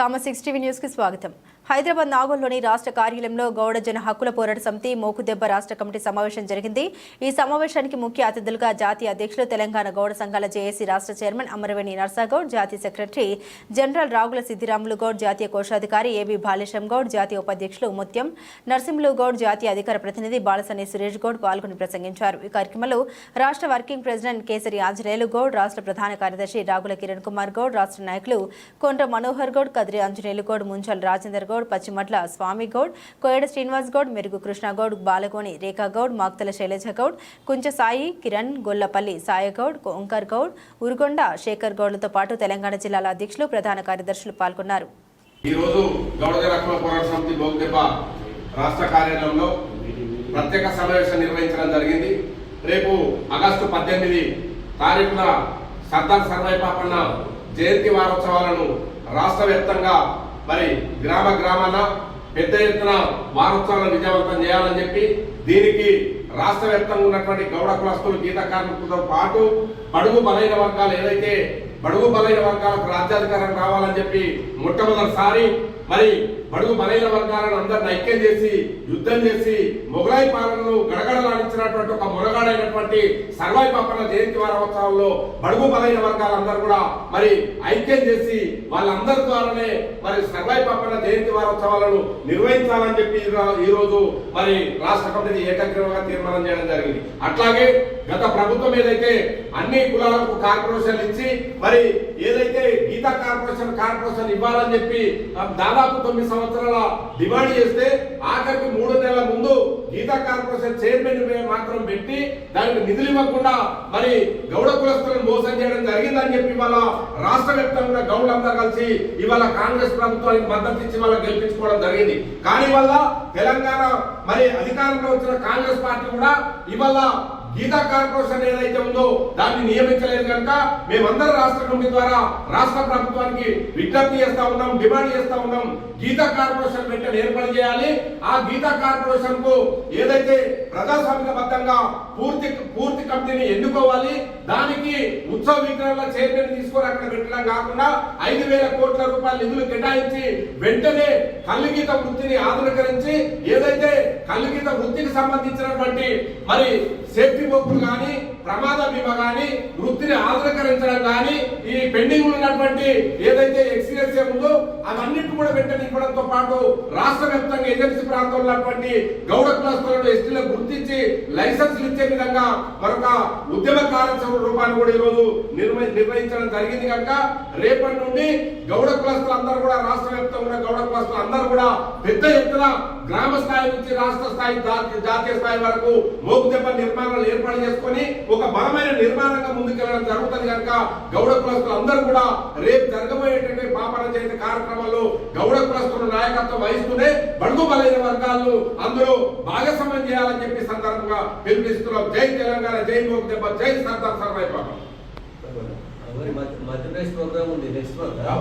సామ six TV news కి స్వాగతం హైదరాబాద్ నాగోల్లోని రాష్ట్ర కార్యాలయంలో గౌడ జన హక్కుల పోరాట సమితి మోకుదెబ్బ రాష్ట్ర కమిటీ సమావేశం జరిగింది. ఈ సమావేశానికి ముఖ్య అతిథులుగా జాతీయ అధ్యక్షులు తెలంగాణ గౌడ సంఘాల జేఏసీ రాష్ట్ర చైర్మన్ అమరవేణి నర్సాగౌడ్ జాతీయ సెక్రటరీ జనరల్ రాగుల సిద్దిరాములు గౌడ్ జాతీయ కోశాధికారి ఏబి బాలేశం గౌడ్ జాతీయ ఉపాధ్యక్షులు ముత్యం నర్సింహులు గౌడ్ జాతీయ అధికార ప్రతినిధి బాలసని సురేష్ గౌడ్ పాల్గొని ప్రసంగించారు. ఈ కార్యక్రమంలో రాష్ట్ర వర్కింగ్ ప్రెసిడెంట్ కేసరి ఆంజనేయులు గౌడ్ రాష్ట్ర ప్రధాన కార్యదర్శి రాగుల కిరణ్ కుమార్ గౌడ్ రాష్ట్ర నాయకులు కొండ్ర మనోహర్ గౌడ్ కదిరి ఆంజనేయులు గౌడ్ ముంచల్ రాజేందర్ గౌడ్ గౌడ్ పచ్చిమట్ల స్వామి గౌడ్ కోయడ శ్రీనివాస్ గౌడ్ మెరుగు కృష్ణగౌడ్ గౌడ్ బాలగోని రేఖా గౌడ్ మాక్తల శైలజ గౌడ్ కుంచ సాయి కిరణ్ గొల్లపల్లి సాయగౌడ్ ఓంకర్ గౌడ్ ఉరుగొండ శేఖర్ గౌడ్లతో పాటు తెలంగాణ జిల్లాల అధ్యక్షులు ప్రధాన కార్యదర్శులు పాల్గొన్నారు. ఈరోజు గౌడజ పోరాట సమితి లోక్దెబ్బ రాష్ట్ర కార్యాలయంలో ప్రత్యేక సమావేశం నిర్వహించడం జరిగింది. రేపు ఆగస్టు పద్దెనిమిది తారీఖున సర్దార్ సర్వై పాపన్న జయంతి వారోత్సవాలను రాష్ట్ర వ్యాప్తంగా మరి గ్రామ గ్రామాన పెద్ద ఎత్తున వారోత్సవాలను విజయవంతం చేయాలని చెప్పి దీనికి రాష్ట్ర వ్యాప్తంగా ఉన్నటువంటి గౌడ కులస్తులు గీత కార్మికులతో పాటు బడుగు బలైన వర్గాలు ఏదైతే బడుగు బలైన వర్గాలకు రాజ్యాధికారం రావాలని చెప్పి మొట్టమొదటిసారి మరి బడుగు బలైన వర్గాలను అందరిని ఐక్యం చేసి యుద్ధం చేసి మొఘలాయి పాలనను గడగడలాడించినటువంటి ఒక మురగాడైనటువంటి సర్వాయి పప్పన జయంతి వారోత్సవంలో బడుగు బలైన వర్గాలందరూ కూడా మరి ఐక్యం చేసి వాళ్ళందరి ద్వారానే మరి సర్వాయి పప్పన జయంతి వారోత్సవాలను నిర్వహించాలని చెప్పి ఈరోజు ఈ రోజు మరి రాష్ట్ర కమిటీ ఏకగ్రీవంగా నిర్మాణం చేయడం జరిగింది. అట్లాగే గత ప్రభుత్వం ఏదైతే అన్ని కులాలకు కార్పొరేషన్ ఇచ్చి మరి ఏదైతే గీతా కార్పొరేషన్ కార్పొరేషన్ ఇవ్వాలని చెప్పి దాదాపు తొమ్మిది సంవత్సరాల డిమాండ్ చేస్తే ఆఖరికి మూడు నెలల ముందు గీతా కార్పొరేషన్ చైర్మన్ మాత్రం పెట్టి దానికి నిధులు ఇవ్వకుండా మరి గౌడ కులస్తులను మోసం చేయడం జరిగిందని చెప్పి ఇవాళ రాష్ట్ర వ్యాప్తంగా గౌడ్లందరూ కలిసి ఇవాళ కాంగ్రెస్ ప్రభుత్వానికి మద్దతు ఇచ్చి వాళ్ళ గెలిపించుకోవడం జరిగింది. కానీ వల్ల తెలంగాణ మరి అధికారంలో వచ్చిన కాంగ్రెస్ పార్టీ కూడా ఇవాళ గీతా కార్పొరేషన్ ఏదైతే ఉందో దాన్ని నియమించలేదు కనుక మేమందరం రాష్ట్ర కమిటీ ద్వారా రాష్ట్ర ప్రభుత్వానికి విజ్ఞప్తి చేస్తా ఉన్నాం డిమాండ్ చేస్తా ఉన్నాం. గీతా కార్పొరేషన్ వెంటనే ఏర్పాటు చేయాలి. ఆ గీతా కార్పొరేషన్కు ఏదైతే ప్రజాస్వామికబద్ధంగా పూర్తి పూర్తి కమిటీని ఎన్నుకోవాలి దానికి ఉత్సవ విగ్రహాల చైర్మన్ తీసుకొని అక్కడ పెట్టడం కాకుండా ఐదు వేల కోట్ల రూపాయల నిధులు కేటాయించి వెంటనే కల్లుగీత వృత్తిని ఆధునీకరించి ఏదైతే కల్లుగీత వృత్తికి సంబంధించినటువంటి మరి సేఫ్టీ బొక్కులు కానీ ప్రమాద బీమా కానీ వృత్తిని ఆధునీకరించడం కానీ ఈ పెండింగ్ ఉన్నటువంటి ఏదైతే ఎక్స్పీరియన్స్ ఉందో అవన్నిటి కూడా వెంటనే ఇవ్వడంతో పాటు రాష్ట్ర వ్యాప్తంగా ఏజెన్సీ ప్రాంతంలో ఉన్నటువంటి గౌడ కులస్తులను ఎస్టీలకు గుర్తించి లైసెన్స్లు ఇచ్చే విధంగా మరొక ఉద్యమ కార్యక్రమ రూపాన్ని కూడా ఈరోజు నిర్వహి నిర్వహించడం జరిగింది కనుక రేపటి నుండి గౌడ కులస్తులు అందరూ కూడా రాష్ట్ర వ్యాప్తంగా ఉన్న గౌడ కులస్తులు అందరూ కూడా పెద్ద ఎత్తున గ్రామ స్థాయి నుంచి రాష్ట్ర స్థాయి జాతీయ జాతీయ స్థాయి వరకు మోగుదెబ్బ నిర్మాణాలు ఏర్పాటు చేసుకొని ఒక బలమైన నిర్మాణంగా ముందుకెళ్ళడం జరుగుతుంది కనుక గౌడ కులస్తులు అందరూ కూడా రేపు జరగబోయేటువంటి పాపన చేత కార్యక్రమంలో గౌడ కులస్తుల నాయకత్వం వహిస్తూనే బడుగు బలైన వర్గాలను అందరూ భాగస్వామ్యం చేయాలని చెప్పి సందర్భంగా పిలుపునిస్తున్నాం. జై తెలంగాణ జై మోగుదెబ్బ జై సర్దార్ సర్వై పాపం. మధ్య- మధ్యప్రదేశ్ ప్రోగ్రామ్ ఉంది నెక్స్ట్ మంత్